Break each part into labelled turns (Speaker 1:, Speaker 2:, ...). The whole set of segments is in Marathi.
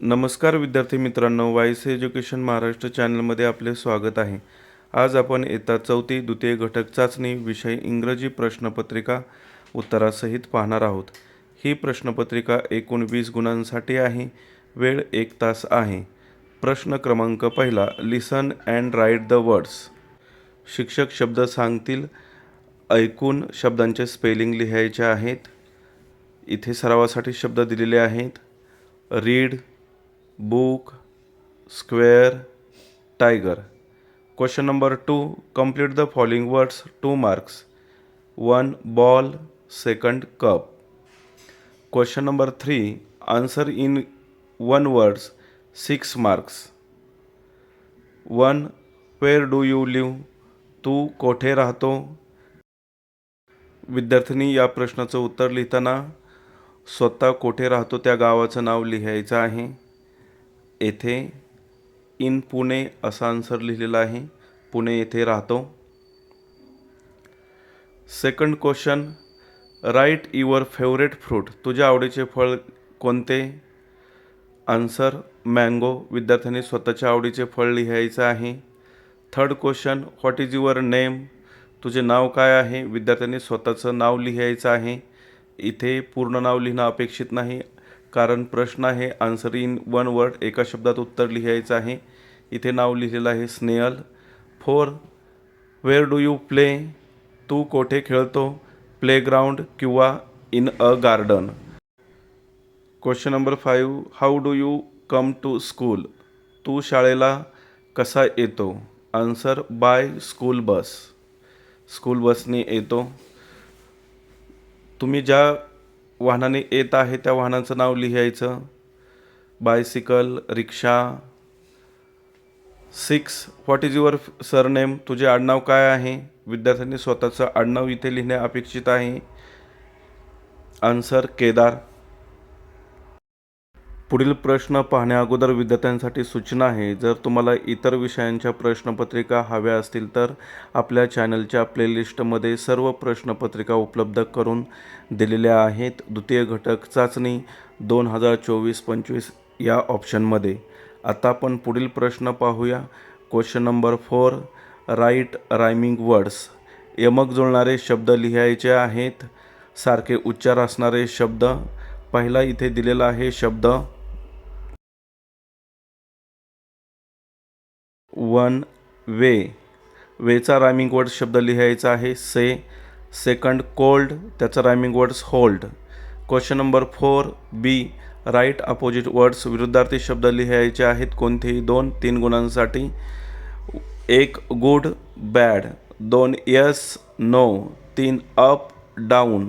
Speaker 1: नमस्कार विद्यार्थी मित्रांनो वाईस एज्युकेशन महाराष्ट्र चॅनलमध्ये आपले स्वागत आहे. आज आपण येता चौथी द्वितीय घटक चाचणी विषय इंग्रजी प्रश्नपत्रिका उत्तरासहित पाहणार आहोत. ही प्रश्नपत्रिका एकूण वीस गुणांसाठी आहे वेळ एक तास आहे. प्रश्न क्रमांक पहिला listen and write the words शिक्षक शब्द सांगतील ऐकून शब्दांचे स्पेलिंग लिहायचे आहेत. इथे सरावासाठी शब्द दिलेले आहेत. Read book square tiger question number two complete the following words two marks one ball second cup question number three answer in one words six marks one where do you live तू कोठे राहतो? विद्यार्थिनी या प्रश्नाचं उत्तर लिहिताना स्वतः कोठे राहतो त्या गावाचं नाव लिहायचं आहे. येथे इन पुणे असा आन्सर लिहिलेला आहे. पुणे येथे राहतो. Second question write your favourite fruit तुझ्या आवडीचे फळ कोणते? आन्सर मँगो विद्यार्थ्यांनी स्वतःच्या आवडीचे फळ लिहायचं आहे. Third question what is your name तुझे नाव काय आहे? विद्यार्थ्यांनी स्वतःचं नाव लिहायचं आहे. इथे पूर्ण नाव लिहिणं अपेक्षित नाही. कारण प्रश्न आहे. आन्सर इन वन वर्ड एका शब्दात उत्तर लिहायचं आहे. इथे नाव लिहिलेलं आहे Snehal. Four where do you play तू कोठे खेळतो? प्लेग्राऊंड किंवा in a garden question number five how do you come to school तू शाळेला कसा येतो? Answer by school bus school बसने येतो. तुम्ही ज्या वाहनाने येत आहे त्या वाहनाचं नाव लिहायचं. Bicycle rickshaw six what is your surname तुझे आडनाव काय आहे? विद्यार्थ्यांनी स्वतःचं आडनाव इथे लिहिणे अपेक्षित आहे. आन्सर केदार. पुढील प्रश्न पाहण्याअगोदर विद्यार्थ्यांसाठी सूचना आहे. जर तुम्हाला इतर विषयांच्या प्रश्नपत्रिका हव्या असतील तर आपल्या चॅनलच्या प्लेलिस्टमध्ये सर्व प्रश्नपत्रिका उपलब्ध करून दिलेल्या आहेत. द्वितीय घटक चाचणी दोन हजार चोवीस पंचवीस या ऑप्शनमध्ये. आता आपण पुढील प्रश्न पाहूया. Question number four write rhyming words. यमक जुळणारे शब्द लिहायचे आहेत. सारखे उच्चार असणारे शब्द. पहिला इथे दिलेला आहे शब्द वन वे. वेचा रायमिंग वर्ड शब्द लिहायचा आहे. से सेकंड कोल्ड त्याचा rhyming words hold question number four B write opposite words विरुद्धार्थी शब्द लिहायचे आहेत. कोणतेही दोन तीन गुणांसाठी. एक गुड बॅड दोन यस नो तीन up down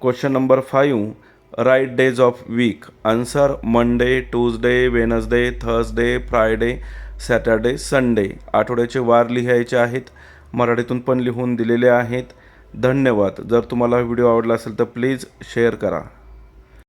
Speaker 1: question number five write days of week answer Monday Tuesday Wednesday Thursday Friday Saturday Sunday आठवड्याचे वार लिहायचे आहेत. मराठीतून पण लिहून दिलेले आहेत. धन्यवाद. जर तुम्हाला व्हिडिओ आवडला असेल तर प्लीज शेअर करा.